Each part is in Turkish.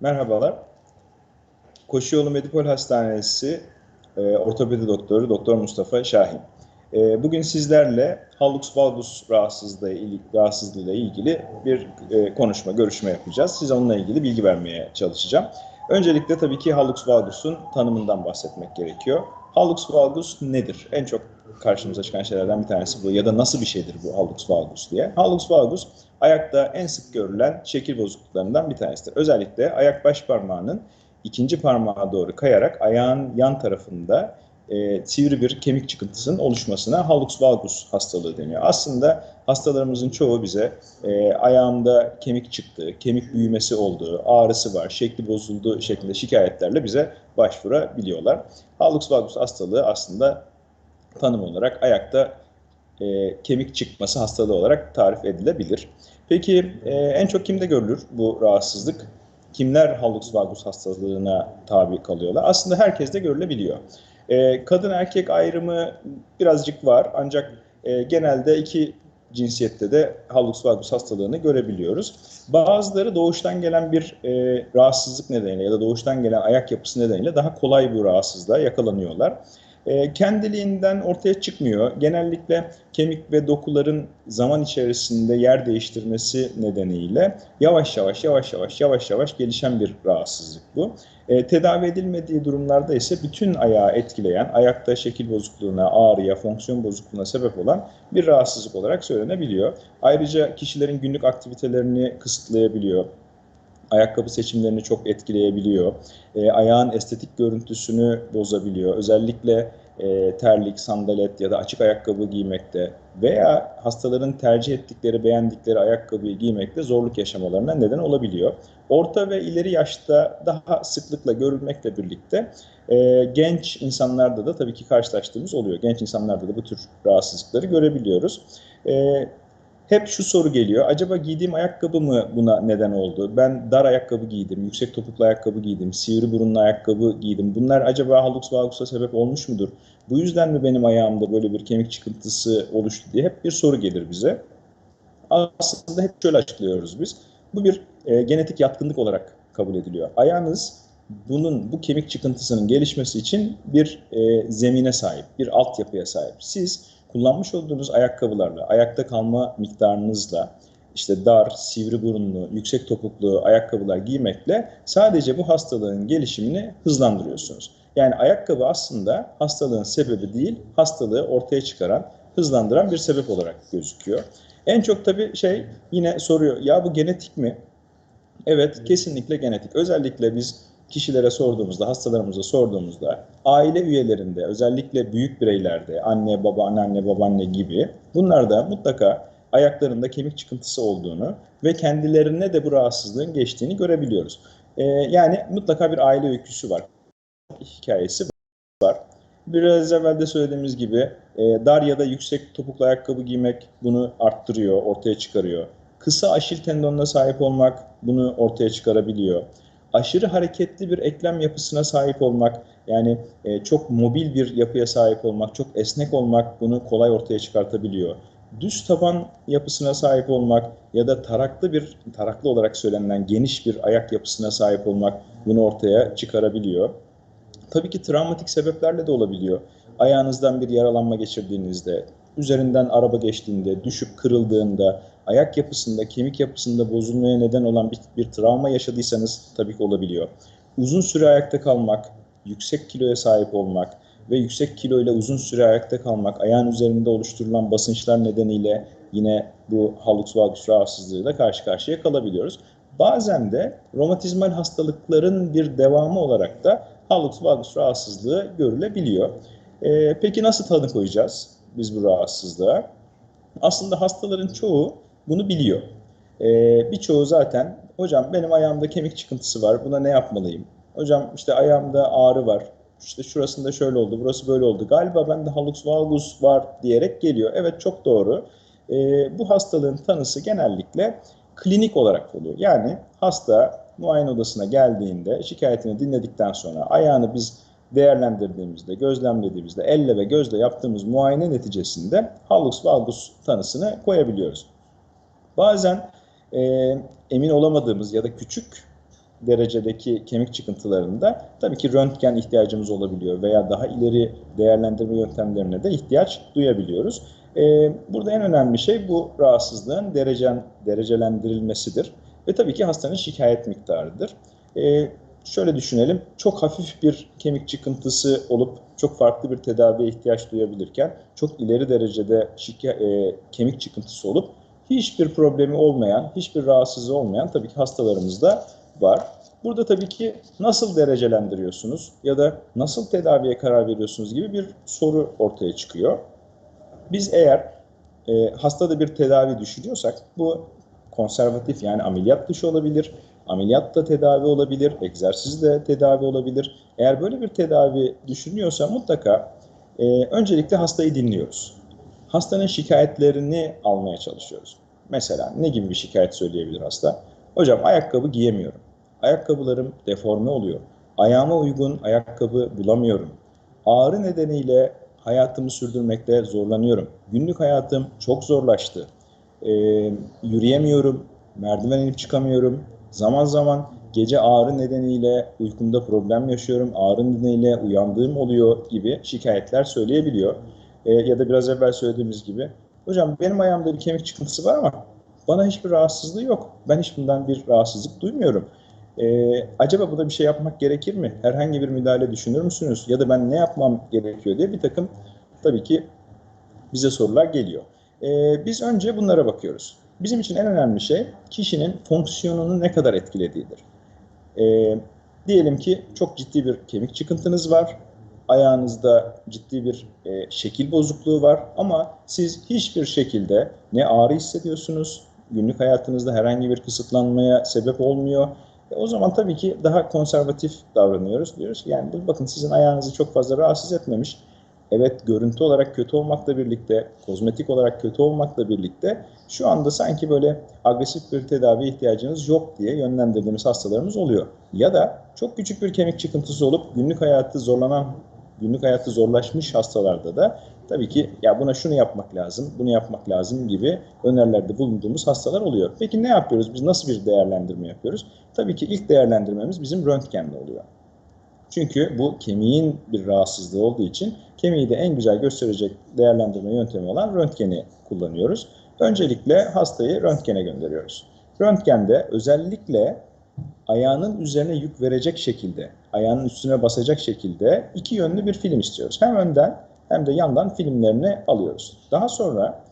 Merhabalar. Koşuyolu Medipol Hastanesi e, ortopedi doktoru Doktor Mustafa Şahin. E, bugün sizlerle hallux valgus rahatsızlığı rahatsızlığıyla ilgili bir e, konuşma, görüşme yapacağız. Size onunla ilgili bilgi vermeye çalışacağım. Öncelikle tabii ki hallux valgus'un tanımından bahsetmek gerekiyor. Hallux valgus nedir? En çok karşımıza çıkan şeylerden bir tanesi bu ya da nasıl bir şeydir bu hallux valgus diye. Hallux valgus ayakta en sık görülen şekil bozukluklarından bir tanesidir. Özellikle ayak baş parmağının ikinci parmağa doğru kayarak ayağın yan tarafında e, sivri bir kemik çıkıntısının oluşmasına hallux valgus hastalığı deniyor. Aslında hastalarımızın çoğu bize e, ayağımda kemik çıktı, kemik büyümesi olduğu, ağrısı var, şekli bozuldu şeklinde şikayetlerle bize başvurabiliyorlar. Hallux valgus hastalığı aslında tanım olarak ayakta e, kemik çıkması hastalığı olarak tarif edilebilir. Peki e, en çok kimde görülür bu rahatsızlık? Kimler hallux valgus hastalığına tabi kalıyorlar? Aslında herkeste görülebiliyor. E, kadın erkek ayrımı birazcık var ancak e, genelde iki cinsiyette de hallux valgus hastalığını görebiliyoruz. Bazıları doğuştan gelen bir e, rahatsızlık nedeniyle ya da doğuştan gelen ayak yapısı nedeniyle daha kolay bu rahatsızlığa yakalanıyorlar. E, kendiliğinden ortaya çıkmıyor. Genellikle kemik ve dokuların zaman içerisinde yer değiştirmesi nedeniyle yavaş yavaş yavaş yavaş yavaş yavaş gelişen bir rahatsızlık bu. E, tedavi edilmediği durumlarda ise bütün ayağı etkileyen, ayakta şekil bozukluğuna, ağrıya, fonksiyon bozukluğuna sebep olan bir rahatsızlık olarak söylenebiliyor. Ayrıca kişilerin günlük aktivitelerini kısıtlayabiliyor ayakkabı seçimlerini çok etkileyebiliyor. E, ayağın estetik görüntüsünü bozabiliyor. Özellikle e, terlik, sandalet ya da açık ayakkabı giymekte veya hastaların tercih ettikleri, beğendikleri ayakkabıyı giymekte zorluk yaşamalarına neden olabiliyor. Orta ve ileri yaşta daha sıklıkla görülmekle birlikte e, genç insanlarda da tabii ki karşılaştığımız oluyor. Genç insanlarda da bu tür rahatsızlıkları görebiliyoruz. E, hep şu soru geliyor. Acaba giydiğim ayakkabı mı buna neden oldu? Ben dar ayakkabı giydim, yüksek topuklu ayakkabı giydim, sivri burunlu ayakkabı giydim. Bunlar acaba hallux valgus'a sebep olmuş mudur? Bu yüzden mi benim ayağımda böyle bir kemik çıkıntısı oluştu diye hep bir soru gelir bize. Aslında hep şöyle açıklıyoruz biz. Bu bir e, genetik yatkınlık olarak kabul ediliyor. Ayağınız bunun bu kemik çıkıntısının gelişmesi için bir e, zemine sahip, bir altyapıya sahip. Siz kullanmış olduğunuz ayakkabılarla, ayakta kalma miktarınızla, işte dar, sivri burunlu, yüksek topuklu ayakkabılar giymekle sadece bu hastalığın gelişimini hızlandırıyorsunuz. Yani ayakkabı aslında hastalığın sebebi değil, hastalığı ortaya çıkaran, hızlandıran bir sebep olarak gözüküyor. En çok tabii şey yine soruyor, ya bu genetik mi? Evet, kesinlikle genetik. Özellikle biz kişilere sorduğumuzda, hastalarımıza sorduğumuzda aile üyelerinde, özellikle büyük bireylerde, anne, baba, anneanne, babaanne gibi bunlarda mutlaka ayaklarında kemik çıkıntısı olduğunu ve kendilerine de bu rahatsızlığın geçtiğini görebiliyoruz. Ee, yani mutlaka bir aile öyküsü var, hikayesi var. Biraz evvel de söylediğimiz gibi e, dar ya da yüksek topuklu ayakkabı giymek bunu arttırıyor, ortaya çıkarıyor. Kısa aşil tendonuna sahip olmak bunu ortaya çıkarabiliyor aşırı hareketli bir eklem yapısına sahip olmak, yani e, çok mobil bir yapıya sahip olmak, çok esnek olmak bunu kolay ortaya çıkartabiliyor. Düz taban yapısına sahip olmak ya da taraklı bir, taraklı olarak söylenen geniş bir ayak yapısına sahip olmak bunu ortaya çıkarabiliyor. Tabii ki travmatik sebeplerle de olabiliyor. Ayağınızdan bir yaralanma geçirdiğinizde, üzerinden araba geçtiğinde, düşüp kırıldığında, ayak yapısında, kemik yapısında bozulmaya neden olan bir, bir travma yaşadıysanız tabii ki olabiliyor. Uzun süre ayakta kalmak, yüksek kiloya sahip olmak ve yüksek kiloyla uzun süre ayakta kalmak, ayağın üzerinde oluşturulan basınçlar nedeniyle yine bu hallux valgus rahatsızlığıyla karşı karşıya kalabiliyoruz. Bazen de romatizmal hastalıkların bir devamı olarak da hallux valgus rahatsızlığı görülebiliyor. Ee, peki nasıl tanı koyacağız biz bu rahatsızlığa? Aslında hastaların çoğu bunu biliyor. Ee, birçoğu zaten hocam benim ayağımda kemik çıkıntısı var buna ne yapmalıyım? Hocam işte ayağımda ağrı var. İşte şurasında şöyle oldu, burası böyle oldu. Galiba bende hallux valgus var diyerek geliyor. Evet çok doğru. Ee, bu hastalığın tanısı genellikle klinik olarak oluyor. Yani hasta muayene odasına geldiğinde şikayetini dinledikten sonra ayağını biz değerlendirdiğimizde, gözlemlediğimizde, elle ve gözle yaptığımız muayene neticesinde hallux valgus tanısını koyabiliyoruz. Bazen e, emin olamadığımız ya da küçük derecedeki kemik çıkıntılarında tabii ki röntgen ihtiyacımız olabiliyor veya daha ileri değerlendirme yöntemlerine de ihtiyaç duyabiliyoruz. Ee, burada en önemli şey bu rahatsızlığın derecen, derecelendirilmesidir ve tabii ki hastanın şikayet miktarıdır. Ee, şöyle düşünelim, çok hafif bir kemik çıkıntısı olup çok farklı bir tedaviye ihtiyaç duyabilirken çok ileri derecede şike, e, kemik çıkıntısı olup hiçbir problemi olmayan, hiçbir rahatsızlığı olmayan tabii ki hastalarımız da var. Burada tabii ki nasıl derecelendiriyorsunuz ya da nasıl tedaviye karar veriyorsunuz gibi bir soru ortaya çıkıyor. Biz eğer e, hastada bir tedavi düşünüyorsak bu konservatif yani ameliyat dışı olabilir, ameliyat da tedavi olabilir, egzersiz de tedavi olabilir. Eğer böyle bir tedavi düşünüyorsa mutlaka e, öncelikle hastayı dinliyoruz. Hastanın şikayetlerini almaya çalışıyoruz. Mesela ne gibi bir şikayet söyleyebilir hasta? Hocam ayakkabı giyemiyorum. Ayakkabılarım deforme oluyor. Ayağıma uygun ayakkabı bulamıyorum. Ağrı nedeniyle hayatımı sürdürmekte zorlanıyorum. Günlük hayatım çok zorlaştı. Ee, yürüyemiyorum, merdiven inip çıkamıyorum. Zaman zaman gece ağrı nedeniyle uykumda problem yaşıyorum, ağrı nedeniyle uyandığım oluyor gibi şikayetler söyleyebiliyor. Ee, ya da biraz evvel söylediğimiz gibi, hocam benim ayağımda bir kemik çıkıntısı var ama bana hiçbir rahatsızlığı yok. Ben hiç bundan bir rahatsızlık duymuyorum. Ee, acaba burada bir şey yapmak gerekir mi? Herhangi bir müdahale düşünür müsünüz? Ya da ben ne yapmam gerekiyor diye bir takım tabii ki bize sorular geliyor. Ee, biz önce bunlara bakıyoruz. Bizim için en önemli şey kişinin fonksiyonunu ne kadar etkilediğidir. Ee, diyelim ki çok ciddi bir kemik çıkıntınız var. Ayağınızda ciddi bir e, şekil bozukluğu var ama siz hiçbir şekilde ne ağrı hissediyorsunuz, günlük hayatınızda herhangi bir kısıtlanmaya sebep olmuyor. E, o zaman tabii ki daha konservatif davranıyoruz. Diyoruz ki yani bakın sizin ayağınızı çok fazla rahatsız etmemiş evet görüntü olarak kötü olmakla birlikte, kozmetik olarak kötü olmakla birlikte şu anda sanki böyle agresif bir tedavi ihtiyacınız yok diye yönlendirdiğimiz hastalarımız oluyor. Ya da çok küçük bir kemik çıkıntısı olup günlük hayatı zorlanan, günlük hayatı zorlaşmış hastalarda da tabii ki ya buna şunu yapmak lazım, bunu yapmak lazım gibi önerilerde bulunduğumuz hastalar oluyor. Peki ne yapıyoruz? Biz nasıl bir değerlendirme yapıyoruz? Tabii ki ilk değerlendirmemiz bizim röntgenle oluyor. Çünkü bu kemiğin bir rahatsızlığı olduğu için kemiği de en güzel gösterecek değerlendirme yöntemi olan röntgeni kullanıyoruz. Öncelikle hastayı röntgene gönderiyoruz. Röntgende özellikle ayağının üzerine yük verecek şekilde, ayağının üstüne basacak şekilde iki yönlü bir film istiyoruz. Hem önden hem de yandan filmlerini alıyoruz. Daha sonra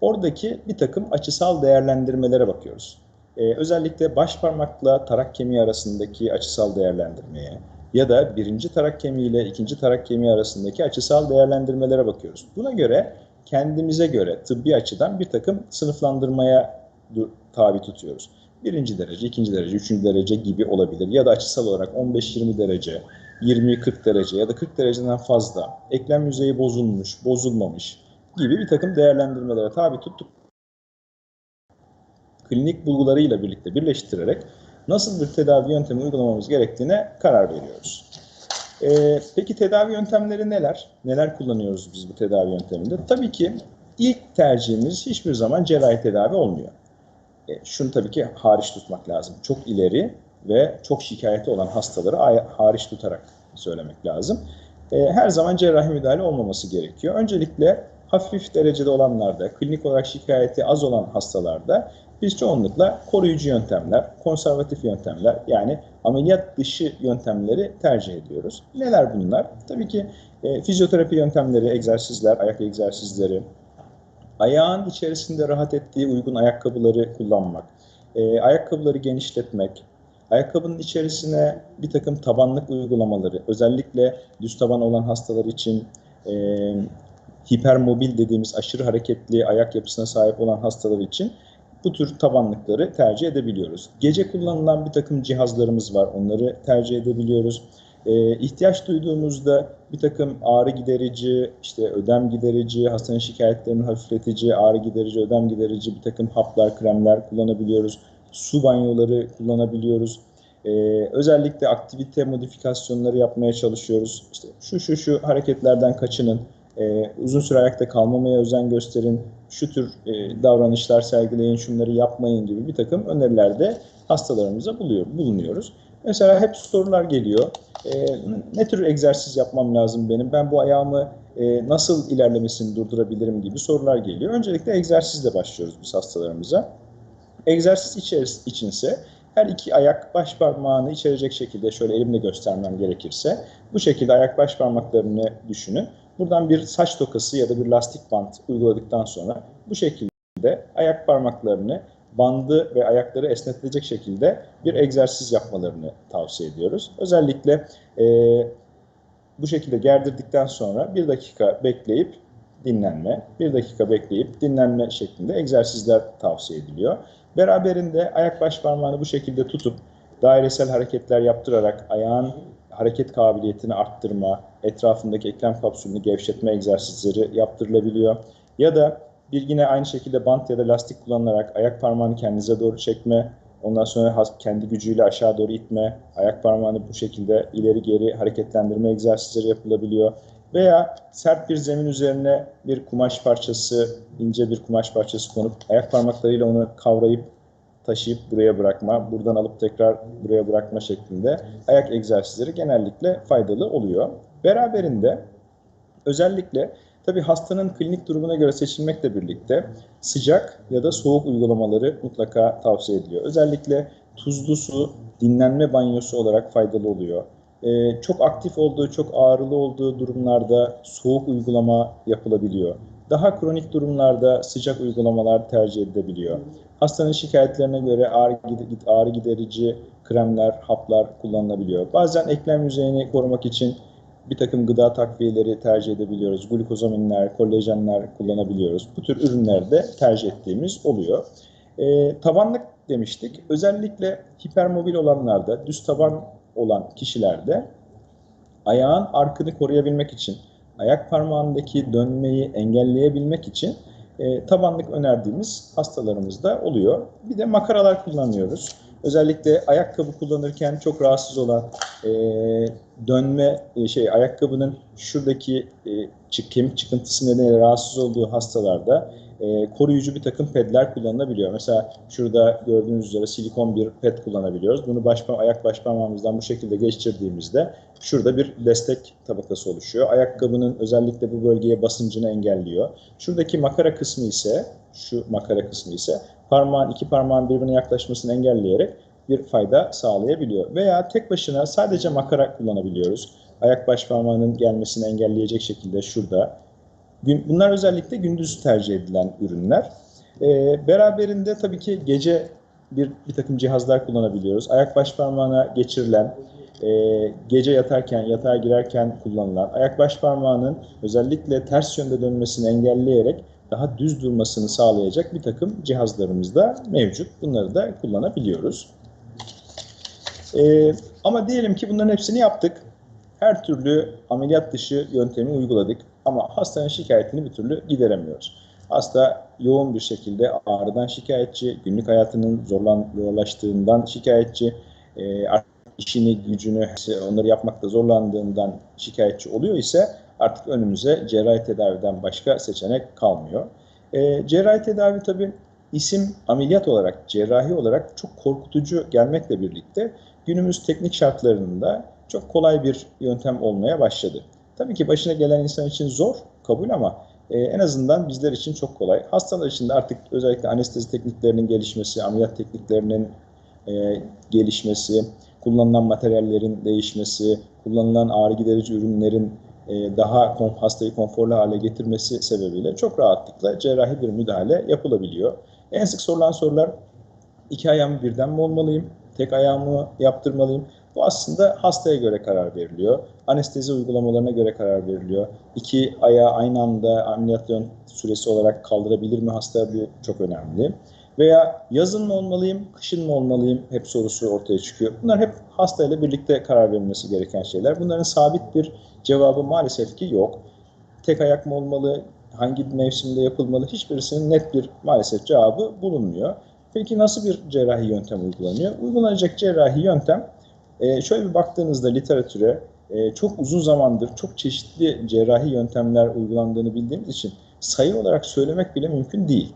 oradaki bir takım açısal değerlendirmelere bakıyoruz. Ee, özellikle baş parmakla tarak kemiği arasındaki açısal değerlendirmeye, ya da birinci tarak kemiği ile ikinci tarak kemiği arasındaki açısal değerlendirmelere bakıyoruz. Buna göre kendimize göre tıbbi açıdan bir takım sınıflandırmaya tabi tutuyoruz. Birinci derece, ikinci derece, üçüncü derece gibi olabilir. Ya da açısal olarak 15-20 derece, 20-40 derece ya da 40 dereceden fazla, eklem yüzeyi bozulmuş, bozulmamış gibi bir takım değerlendirmelere tabi tuttuk. Klinik bulgularıyla birlikte birleştirerek nasıl bir tedavi yöntemi uygulamamız gerektiğine karar veriyoruz. Ee, peki tedavi yöntemleri neler? Neler kullanıyoruz biz bu tedavi yönteminde? Tabii ki ilk tercihimiz hiçbir zaman cerrahi tedavi olmuyor. E, şunu tabii ki hariç tutmak lazım. Çok ileri ve çok şikayeti olan hastaları hariç tutarak söylemek lazım. E, her zaman cerrahi müdahale olmaması gerekiyor. Öncelikle hafif derecede olanlarda, klinik olarak şikayeti az olan hastalarda biz çoğunlukla koruyucu yöntemler, konservatif yöntemler yani ameliyat dışı yöntemleri tercih ediyoruz. Neler bunlar? Tabii ki e, fizyoterapi yöntemleri, egzersizler, ayak egzersizleri, ayağın içerisinde rahat ettiği uygun ayakkabıları kullanmak, e, ayakkabıları genişletmek, ayakkabının içerisine bir takım tabanlık uygulamaları, özellikle düz taban olan hastalar için e, hipermobil dediğimiz aşırı hareketli ayak yapısına sahip olan hastalar için bu tür tabanlıkları tercih edebiliyoruz. Gece kullanılan bir takım cihazlarımız var. Onları tercih edebiliyoruz. Ee, ihtiyaç duyduğumuzda bir takım ağrı giderici, işte ödem giderici, hastanın şikayetlerini hafifletici, ağrı giderici, ödem giderici bir takım haplar, kremler kullanabiliyoruz. Su banyoları kullanabiliyoruz. Ee, özellikle aktivite modifikasyonları yapmaya çalışıyoruz. İşte şu şu şu hareketlerden kaçının, ee, uzun süre ayakta kalmamaya özen gösterin, şu tür e, davranışlar sergileyin, şunları yapmayın gibi bir takım önerilerde hastalarımıza buluyor, bulunuyoruz. Mesela hep sorular geliyor. E, ne tür egzersiz yapmam lazım benim? Ben bu ayağımı e, nasıl ilerlemesini durdurabilirim gibi sorular geliyor. Öncelikle egzersizle başlıyoruz biz hastalarımıza. Egzersiz içeris içinse her iki ayak baş parmağını içerecek şekilde şöyle elimle göstermem gerekirse bu şekilde ayak baş parmaklarını düşünün. Buradan bir saç tokası ya da bir lastik bant uyguladıktan sonra bu şekilde ayak parmaklarını bandı ve ayakları esnetilecek şekilde bir egzersiz yapmalarını tavsiye ediyoruz. Özellikle e, bu şekilde gerdirdikten sonra bir dakika bekleyip dinlenme, bir dakika bekleyip dinlenme şeklinde egzersizler tavsiye ediliyor. Beraberinde ayak baş parmağını bu şekilde tutup dairesel hareketler yaptırarak ayağın hareket kabiliyetini arttırma, etrafındaki eklem kapsülünü gevşetme egzersizleri yaptırılabiliyor. Ya da bir yine aynı şekilde bant ya da lastik kullanılarak ayak parmağını kendinize doğru çekme, ondan sonra kendi gücüyle aşağı doğru itme, ayak parmağını bu şekilde ileri geri hareketlendirme egzersizleri yapılabiliyor. Veya sert bir zemin üzerine bir kumaş parçası, ince bir kumaş parçası konup ayak parmaklarıyla onu kavrayıp taşıyıp buraya bırakma, buradan alıp tekrar buraya bırakma şeklinde ayak egzersizleri genellikle faydalı oluyor. Beraberinde özellikle tabi hastanın klinik durumuna göre seçilmekle birlikte sıcak ya da soğuk uygulamaları mutlaka tavsiye ediliyor. Özellikle tuzlu su dinlenme banyosu olarak faydalı oluyor. Ee, çok aktif olduğu, çok ağrılı olduğu durumlarda soğuk uygulama yapılabiliyor. Daha kronik durumlarda sıcak uygulamalar tercih edilebiliyor. Hastanın şikayetlerine göre ağrı, ağrı giderici kremler, haplar kullanılabiliyor. Bazen eklem yüzeyini korumak için bir takım gıda takviyeleri tercih edebiliyoruz. Glukozaminler, kolajenler kullanabiliyoruz. Bu tür ürünlerde tercih ettiğimiz oluyor. E, tabanlık demiştik. Özellikle hipermobil olanlarda, düz taban olan kişilerde ayağın arkını koruyabilmek için, ayak parmağındaki dönmeyi engelleyebilmek için e, tabanlık önerdiğimiz hastalarımızda oluyor. Bir de makaralar kullanıyoruz. Özellikle ayakkabı kullanırken çok rahatsız olan e, dönme e, şey ayakkabının şuradaki e, çık, kemik çıkıntısı nedeniyle rahatsız olduğu hastalarda e, koruyucu bir takım pedler kullanılabiliyor. Mesela şurada gördüğünüz üzere silikon bir ped kullanabiliyoruz. Bunu baş, ayak baş parmağımızdan bu şekilde geçirdiğimizde şurada bir destek tabakası oluşuyor. Ayakkabının özellikle bu bölgeye basıncını engelliyor. Şuradaki makara kısmı ise şu makara kısmı ise parmağın iki parmağın birbirine yaklaşmasını engelleyerek bir fayda sağlayabiliyor. Veya tek başına sadece makara kullanabiliyoruz. Ayak baş parmağının gelmesini engelleyecek şekilde şurada. Bunlar özellikle gündüz tercih edilen ürünler. Ee, beraberinde tabii ki gece bir, bir takım cihazlar kullanabiliyoruz. Ayak baş parmağına geçirilen, e, gece yatarken, yatağa girerken kullanılan, ayak baş parmağının özellikle ters yönde dönmesini engelleyerek daha düz durmasını sağlayacak bir takım cihazlarımız da mevcut. Bunları da kullanabiliyoruz. Ee, ama diyelim ki bunların hepsini yaptık. Her türlü ameliyat dışı yöntemi uyguladık ama hastanın şikayetini bir türlü gideremiyoruz. Hasta yoğun bir şekilde ağrıdan şikayetçi, günlük hayatının zorlaştığından şikayetçi, e, işini, gücünü, onları yapmakta zorlandığından şikayetçi oluyor ise artık önümüze cerrahi tedaviden başka seçenek kalmıyor. E, cerrahi tedavi tabii isim ameliyat olarak, cerrahi olarak çok korkutucu gelmekle birlikte günümüz teknik şartlarında çok kolay bir yöntem olmaya başladı. Tabii ki başına gelen insan için zor, kabul ama e, en azından bizler için çok kolay. Hastalar için de artık özellikle anestezi tekniklerinin gelişmesi, ameliyat tekniklerinin e, gelişmesi, kullanılan materyallerin değişmesi, kullanılan ağrı giderici ürünlerin e, daha hastayı konforlu hale getirmesi sebebiyle çok rahatlıkla cerrahi bir müdahale yapılabiliyor. En sık sorulan sorular iki ayağımı birden mi olmalıyım, tek ayağımı yaptırmalıyım? Bu aslında hastaya göre karar veriliyor. Anestezi uygulamalarına göre karar veriliyor. İki ayağı aynı anda ameliyat süresi olarak kaldırabilir mi hasta? Bu çok önemli. Veya yazın mı olmalıyım, kışın mı olmalıyım hep sorusu ortaya çıkıyor. Bunlar hep hastayla birlikte karar verilmesi gereken şeyler. Bunların sabit bir cevabı maalesef ki yok. Tek ayak mı olmalı, hangi mevsimde yapılmalı hiçbirisinin net bir maalesef cevabı bulunmuyor. Peki nasıl bir cerrahi yöntem uygulanıyor? Uygulanacak cerrahi yöntem e, şöyle bir baktığınızda literatüre e, çok uzun zamandır çok çeşitli cerrahi yöntemler uygulandığını bildiğimiz için sayı olarak söylemek bile mümkün değil.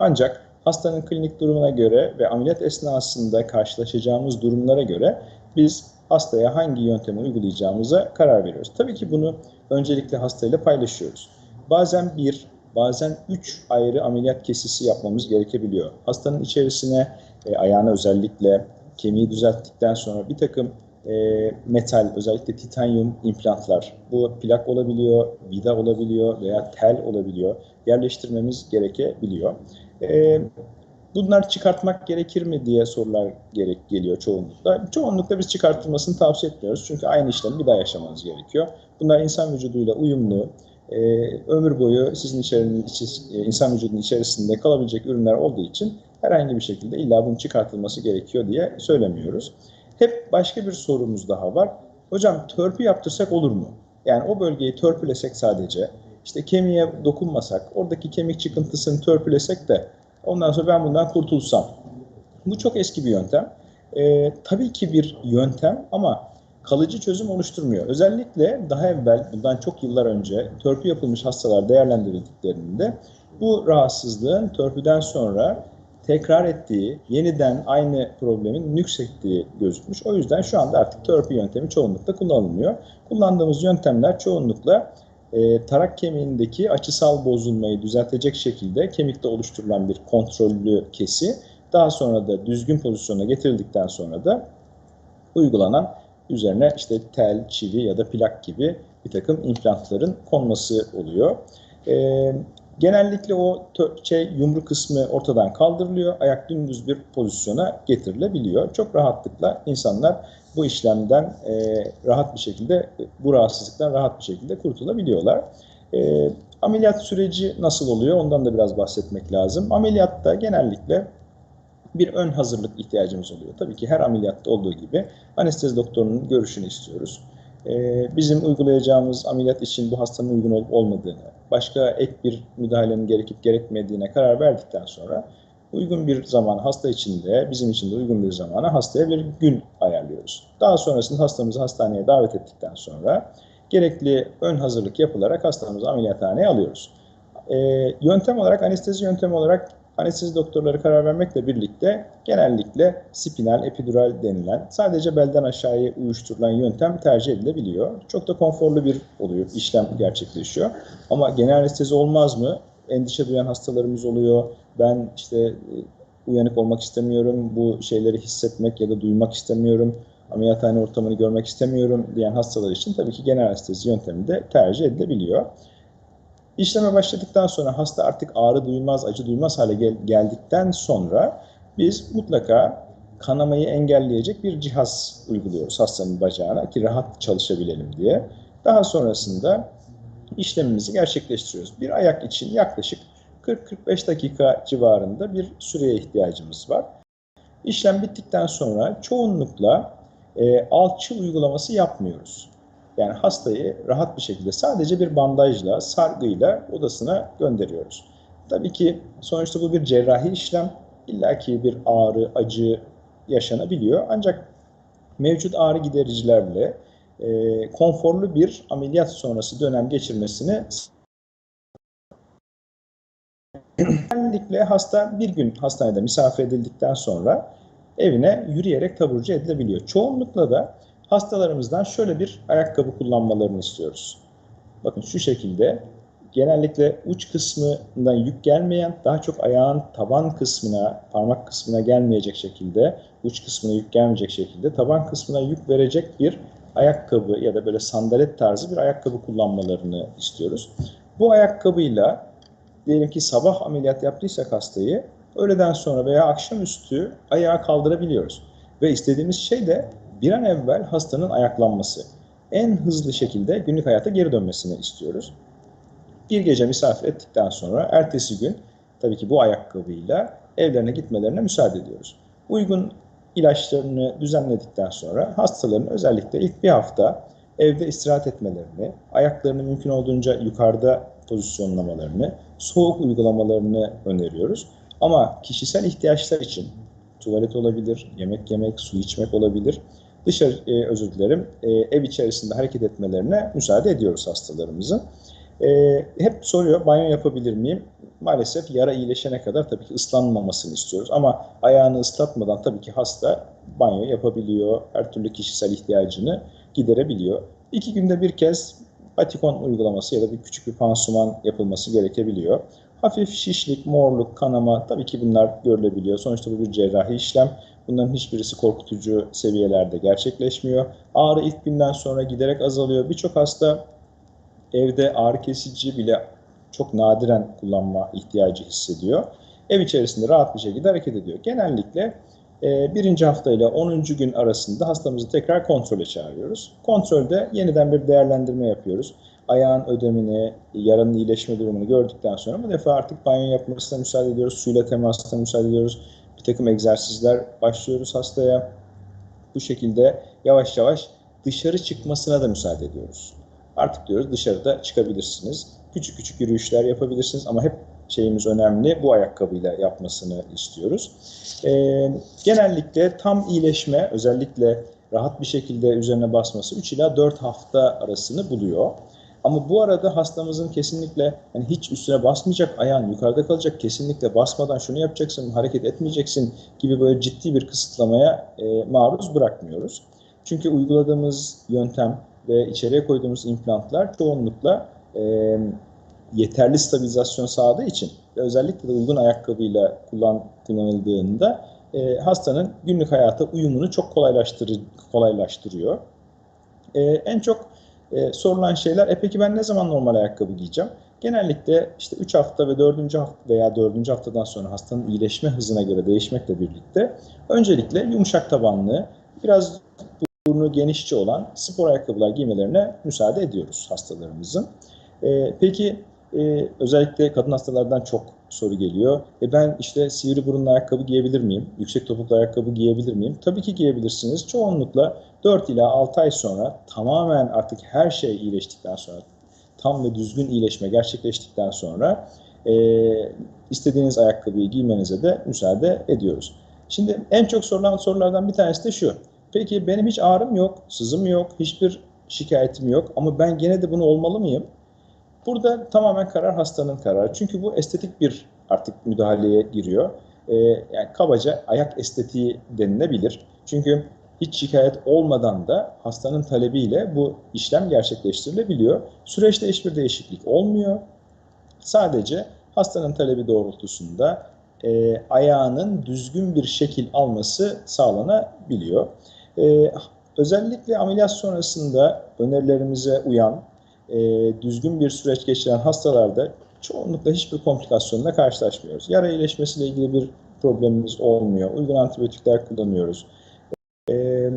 Ancak hastanın klinik durumuna göre ve ameliyat esnasında karşılaşacağımız durumlara göre biz hastaya hangi yöntemi uygulayacağımıza karar veriyoruz. Tabii ki bunu öncelikle hastayla paylaşıyoruz. Bazen bir, bazen üç ayrı ameliyat kesisi yapmamız gerekebiliyor. Hastanın içerisine e, ayağına özellikle kemiği düzelttikten sonra bir takım e, metal, özellikle titanyum implantlar, bu plak olabiliyor, vida olabiliyor veya tel olabiliyor, yerleştirmemiz gerekebiliyor. E, bunlar çıkartmak gerekir mi diye sorular gerek geliyor çoğunlukla. Çoğunlukla biz çıkartılmasını tavsiye etmiyoruz çünkü aynı işlemi bir daha yaşamanız gerekiyor. Bunlar insan vücuduyla uyumlu, e, ömür boyu sizin içerinin, e, insan vücudunun içerisinde kalabilecek ürünler olduğu için herhangi bir şekilde illa bunun çıkartılması gerekiyor diye söylemiyoruz. Hep başka bir sorumuz daha var. Hocam törpü yaptırsak olur mu? Yani o bölgeyi törpülesek sadece, işte kemiğe dokunmasak, oradaki kemik çıkıntısını törpülesek de ondan sonra ben bundan kurtulsam. Bu çok eski bir yöntem. Ee, tabii ki bir yöntem ama kalıcı çözüm oluşturmuyor. Özellikle daha evvel, bundan çok yıllar önce törpü yapılmış hastalar değerlendirildiklerinde bu rahatsızlığın törpüden sonra tekrar ettiği, yeniden aynı problemin nüksettiği gözükmüş. O yüzden şu anda artık törpü yöntemi çoğunlukla kullanılmıyor. Kullandığımız yöntemler çoğunlukla e, tarak kemiğindeki açısal bozulmayı düzeltecek şekilde kemikte oluşturulan bir kontrollü kesi, daha sonra da düzgün pozisyona getirildikten sonra da uygulanan üzerine işte tel, çivi ya da plak gibi bir takım implantların konması oluyor. E, Genellikle o şey yumru kısmı ortadan kaldırılıyor. Ayak dümdüz bir pozisyona getirilebiliyor. Çok rahatlıkla insanlar bu işlemden e, rahat bir şekilde, bu rahatsızlıktan rahat bir şekilde kurtulabiliyorlar. E, ameliyat süreci nasıl oluyor ondan da biraz bahsetmek lazım. Ameliyatta genellikle bir ön hazırlık ihtiyacımız oluyor. Tabii ki her ameliyatta olduğu gibi anestezi doktorunun görüşünü istiyoruz. Ee, bizim uygulayacağımız ameliyat için bu hastanın uygun olup olmadığını, başka ek bir müdahalenin gerekip gerekmediğine karar verdikten sonra uygun bir zaman hasta için de bizim için de uygun bir zamana hastaya bir gün ayarlıyoruz. Daha sonrasında hastamızı hastaneye davet ettikten sonra gerekli ön hazırlık yapılarak hastamızı ameliyathaneye alıyoruz. Ee, yöntem olarak, anestezi yöntemi olarak anestezi doktorları karar vermekle birlikte genellikle spinal, epidural denilen sadece belden aşağıya uyuşturulan yöntem tercih edilebiliyor. Çok da konforlu bir oluyor, işlem gerçekleşiyor. Ama genel anestezi olmaz mı? Endişe duyan hastalarımız oluyor. Ben işte e, uyanık olmak istemiyorum, bu şeyleri hissetmek ya da duymak istemiyorum, ameliyathane ortamını görmek istemiyorum diyen hastalar için tabii ki genel anestezi yöntemi de tercih edilebiliyor. İşleme başladıktan sonra hasta artık ağrı duymaz, acı duymaz hale gel geldikten sonra biz mutlaka kanamayı engelleyecek bir cihaz uyguluyoruz hastanın bacağına ki rahat çalışabilelim diye. Daha sonrasında işlemimizi gerçekleştiriyoruz. Bir ayak için yaklaşık 40-45 dakika civarında bir süreye ihtiyacımız var. İşlem bittikten sonra çoğunlukla e, alçı uygulaması yapmıyoruz. Yani hastayı rahat bir şekilde sadece bir bandajla, sargıyla odasına gönderiyoruz. Tabii ki sonuçta bu bir cerrahi işlem. İlla ki bir ağrı, acı yaşanabiliyor. Ancak mevcut ağrı gidericilerle e, konforlu bir ameliyat sonrası dönem geçirmesini Genellikle hasta bir gün hastanede misafir edildikten sonra evine yürüyerek taburcu edilebiliyor. Çoğunlukla da hastalarımızdan şöyle bir ayakkabı kullanmalarını istiyoruz. Bakın şu şekilde genellikle uç kısmından yük gelmeyen, daha çok ayağın taban kısmına, parmak kısmına gelmeyecek şekilde, uç kısmına yük gelmeyecek şekilde taban kısmına yük verecek bir ayakkabı ya da böyle sandalet tarzı bir ayakkabı kullanmalarını istiyoruz. Bu ayakkabıyla diyelim ki sabah ameliyat yaptıysak hastayı, öğleden sonra veya akşamüstü ayağa kaldırabiliyoruz. Ve istediğimiz şey de bir an evvel hastanın ayaklanması. En hızlı şekilde günlük hayata geri dönmesini istiyoruz. Bir gece misafir ettikten sonra ertesi gün tabii ki bu ayakkabıyla evlerine gitmelerine müsaade ediyoruz. Uygun ilaçlarını düzenledikten sonra hastaların özellikle ilk bir hafta evde istirahat etmelerini, ayaklarını mümkün olduğunca yukarıda pozisyonlamalarını, soğuk uygulamalarını öneriyoruz. Ama kişisel ihtiyaçlar için tuvalet olabilir, yemek yemek, su içmek olabilir dışarı e, özür dilerim e, ev içerisinde hareket etmelerine müsaade ediyoruz hastalarımızın. E, hep soruyor banyo yapabilir miyim? maalesef yara iyileşene kadar tabii ki ıslanmamasını istiyoruz. Ama ayağını ıslatmadan tabii ki hasta banyo yapabiliyor, her türlü kişisel ihtiyacını giderebiliyor. İki günde bir kez batikon uygulaması ya da bir küçük bir pansuman yapılması gerekebiliyor. Hafif şişlik, morluk, kanama tabii ki bunlar görülebiliyor. Sonuçta bu bir cerrahi işlem. Bunların hiçbirisi korkutucu seviyelerde gerçekleşmiyor. Ağrı ilk günden sonra giderek azalıyor. Birçok hasta evde ağrı kesici bile çok nadiren kullanma ihtiyacı hissediyor. Ev içerisinde rahat bir şekilde hareket ediyor. Genellikle e, birinci hafta ile 10. gün arasında hastamızı tekrar kontrole çağırıyoruz. Kontrolde yeniden bir değerlendirme yapıyoruz. Ayağın ödemini, yaranın iyileşme durumunu gördükten sonra bu defa artık banyo yapmasına müsaade ediyoruz. Suyla temasına müsaade ediyoruz. Bir takım egzersizler başlıyoruz hastaya. Bu şekilde yavaş yavaş dışarı çıkmasına da müsaade ediyoruz. Artık diyoruz dışarıda çıkabilirsiniz. Küçük küçük yürüyüşler yapabilirsiniz ama hep şeyimiz önemli bu ayakkabıyla yapmasını istiyoruz. Ee, genellikle tam iyileşme özellikle rahat bir şekilde üzerine basması 3 ila 4 hafta arasını buluyor. Ama bu arada hastamızın kesinlikle hani hiç üstüne basmayacak, ayağın yukarıda kalacak, kesinlikle basmadan şunu yapacaksın, hareket etmeyeceksin gibi böyle ciddi bir kısıtlamaya e, maruz bırakmıyoruz. Çünkü uyguladığımız yöntem ve içeriye koyduğumuz implantlar çoğunlukla e, yeterli stabilizasyon sağladığı için ve özellikle de uygun ayakkabıyla kullan, kullanıldığında e, hastanın günlük hayata uyumunu çok kolaylaştır, kolaylaştırıyor. E, en çok e, sorulan şeyler, e peki ben ne zaman normal ayakkabı giyeceğim? Genellikle işte 3 hafta ve 4. hafta veya 4. haftadan sonra hastanın iyileşme hızına göre değişmekle birlikte öncelikle yumuşak tabanlı, biraz burnu genişçe olan spor ayakkabılar giymelerine müsaade ediyoruz hastalarımızın. E, peki e, özellikle kadın hastalardan çok soru geliyor. E ben işte sivri burunlu ayakkabı giyebilir miyim? Yüksek topuklu ayakkabı giyebilir miyim? Tabii ki giyebilirsiniz. Çoğunlukla 4 ila 6 ay sonra tamamen artık her şey iyileştikten sonra, tam ve düzgün iyileşme gerçekleştikten sonra e, istediğiniz ayakkabıyı giymenize de müsaade ediyoruz. Şimdi en çok sorulan sorulardan bir tanesi de şu. Peki benim hiç ağrım yok, sızım yok, hiçbir şikayetim yok ama ben gene de bunu olmalı mıyım? Burada tamamen karar hastanın kararı. Çünkü bu estetik bir artık müdahaleye giriyor. Ee, yani kabaca ayak estetiği denilebilir. Çünkü hiç şikayet olmadan da hastanın talebiyle bu işlem gerçekleştirilebiliyor. Süreçte hiçbir değişiklik olmuyor. Sadece hastanın talebi doğrultusunda e, ayağının düzgün bir şekil alması sağlanabiliyor. E, özellikle ameliyat sonrasında önerilerimize uyan, e, düzgün bir süreç geçiren hastalarda çoğunlukla hiçbir komplikasyonla karşılaşmıyoruz. Yara iyileşmesiyle ilgili bir problemimiz olmuyor. Uygun antibiyotikler kullanıyoruz. E,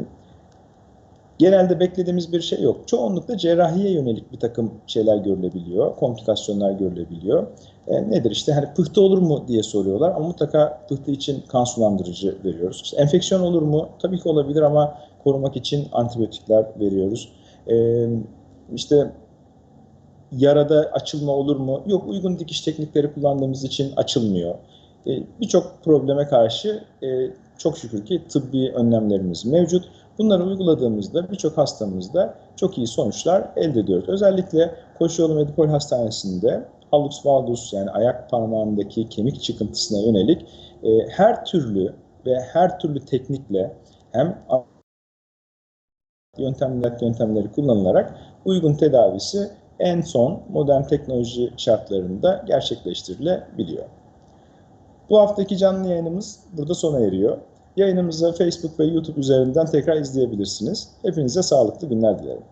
genelde beklediğimiz bir şey yok. Çoğunlukla cerrahiye yönelik bir takım şeyler görülebiliyor, komplikasyonlar görülebiliyor. E, nedir işte hani pıhtı olur mu diye soruyorlar ama mutlaka pıhtı için kan sulandırıcı veriyoruz. İşte enfeksiyon olur mu? Tabii ki olabilir ama korumak için antibiyotikler veriyoruz. E, işte yarada açılma olur mu? Yok uygun dikiş teknikleri kullandığımız için açılmıyor. E, Birçok probleme karşı e, çok şükür ki tıbbi önlemlerimiz mevcut. Bunları uyguladığımızda birçok hastamızda çok iyi sonuçlar elde ediyoruz. Özellikle Koşuyolu Medipol Hastanesi'nde hallux valgus yani ayak parmağındaki kemik çıkıntısına yönelik e, her türlü ve her türlü teknikle hem yöntemler yöntemleri kullanılarak uygun tedavisi en son modern teknoloji şartlarında gerçekleştirilebiliyor. Bu haftaki canlı yayınımız burada sona eriyor. Yayınımızı Facebook ve YouTube üzerinden tekrar izleyebilirsiniz. Hepinize sağlıklı günler dilerim.